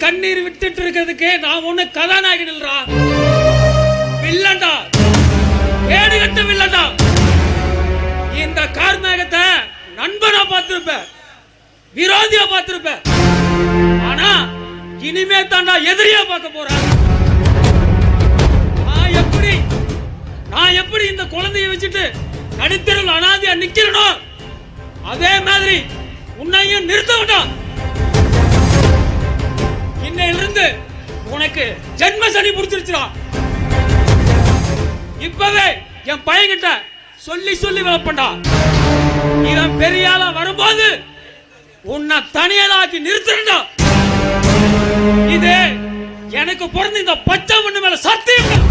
கண்ணீர் விட்டுட்டு இருக்கிறதுக்கு நான் ஒண்ணு கதாநாயகி இல்லடா. வில்லன்டா. கேடு கட்ட வில்லண்டா இந்த கார்மேகத்தை நண்பனா பார்த்திருப்ப. விரோதியா பார்த்திருப்ப. ஆனா இனிமே தாண்டா எதிரியா பார்க்க போறேன் நான் எப்படி நான் எப்படி இந்த குழந்தைய வச்சுட்டு நடுத்தரில் அனாதியா நிக்கிறனோ? அதே மாதிரி உன்னையும் நிறுத்த வேண்டாம் உனக்கு ஜென்ம சனி பிடிச்சிருச்சுடா. இப்பவே என் பையன்கிட்ட சொல்லி சொல்லி வளர்ப்பண்டா இவன் பெரிய ஆளா வரும்போது உன்னை தனியலாக்கி நிறுத்துறா இது எனக்கு பிறந்த இந்த பச்சை மண்ணு மேல சத்தியம்.